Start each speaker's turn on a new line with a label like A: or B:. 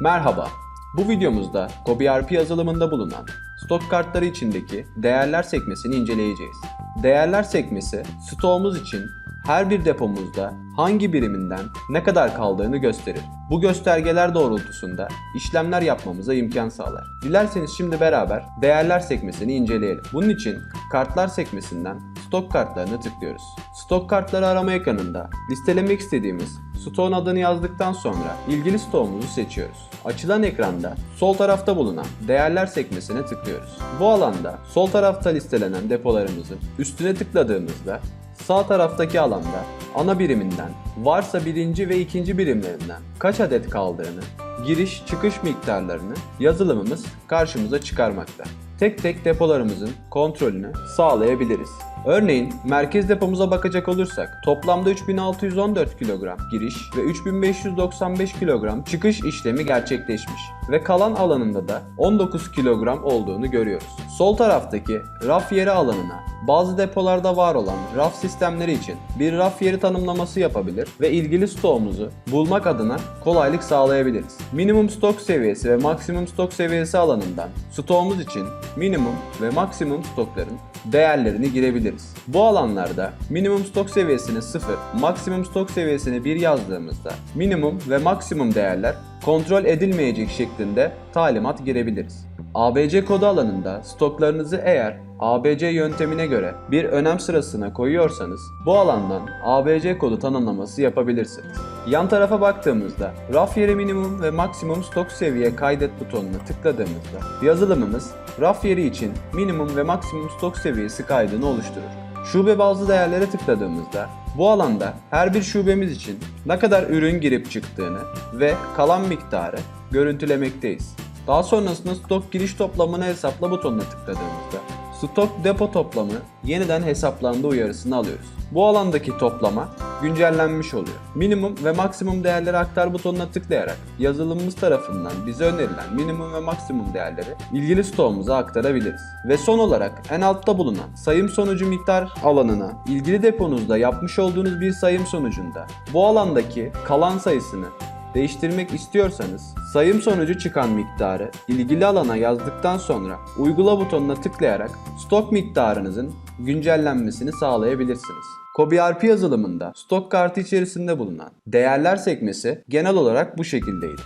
A: Merhaba. Bu videomuzda CobiRP yazılımında bulunan stok kartları içindeki değerler sekmesini inceleyeceğiz. Değerler sekmesi stoğumuz için her bir depomuzda hangi biriminden ne kadar kaldığını gösterir. Bu göstergeler doğrultusunda işlemler yapmamıza imkan sağlar. Dilerseniz şimdi beraber değerler sekmesini inceleyelim. Bunun için kartlar sekmesinden stok kartlarını tıklıyoruz. Stok kartları arama ekranında listelemek istediğimiz stoğun adını yazdıktan sonra ilgili stoğumuzu seçiyoruz. Açılan ekranda sol tarafta bulunan değerler sekmesine tıklıyoruz. Bu alanda sol tarafta listelenen depolarımızın üstüne tıkladığımızda sağ taraftaki alanda ana biriminden varsa birinci ve ikinci birimlerinden kaç adet kaldığını, giriş çıkış miktarlarını yazılımımız karşımıza çıkarmakta. Tek tek depolarımızın kontrolünü sağlayabiliriz. Örneğin merkez depomuza bakacak olursak toplamda 3614 kilogram giriş ve 3595 kilogram çıkış işlemi gerçekleşmiş ve kalan alanında da 19 kilogram olduğunu görüyoruz. Sol taraftaki raf yeri alanına bazı depolarda var olan raf sistemleri için bir raf yeri tanımlaması yapabilir ve ilgili stoğumuzu bulmak adına kolaylık sağlayabiliriz. Minimum stok seviyesi ve maksimum stok seviyesi alanından stoğumuz için minimum ve maksimum stokların değerlerini girebiliriz. Bu alanlarda minimum stok seviyesini 0, maksimum stok seviyesini 1 yazdığımızda minimum ve maksimum değerler kontrol edilmeyecek şeklinde talimat girebiliriz. ABC kodu alanında stoklarınızı eğer ABC yöntemine göre bir önem sırasına koyuyorsanız bu alandan ABC kodu tanımlaması yapabilirsiniz. Yan tarafa baktığımızda raf yeri minimum ve maksimum stok seviye kaydet butonuna tıkladığımızda yazılımımız raf yeri için minimum ve maksimum stok seviyesi kaydını oluşturur. Şube bazlı değerlere tıkladığımızda bu alanda her bir şubemiz için ne kadar ürün girip çıktığını ve kalan miktarı görüntülemekteyiz. Daha sonrasında stok giriş toplamını hesapla butonuna tıkladığımızda stok depo toplamı yeniden hesaplandı uyarısını alıyoruz. Bu alandaki toplama güncellenmiş oluyor. Minimum ve maksimum değerleri aktar butonuna tıklayarak yazılımımız tarafından bize önerilen minimum ve maksimum değerleri ilgili stoğumuza aktarabiliriz. Ve son olarak en altta bulunan sayım sonucu miktar alanına ilgili deponuzda yapmış olduğunuz bir sayım sonucunda bu alandaki kalan sayısını değiştirmek istiyorsanız sayım sonucu çıkan miktarı ilgili alana yazdıktan sonra uygula butonuna tıklayarak stok miktarınızın güncellenmesini sağlayabilirsiniz. CobiRP yazılımında stok kartı içerisinde bulunan değerler sekmesi genel olarak bu şekildeydi.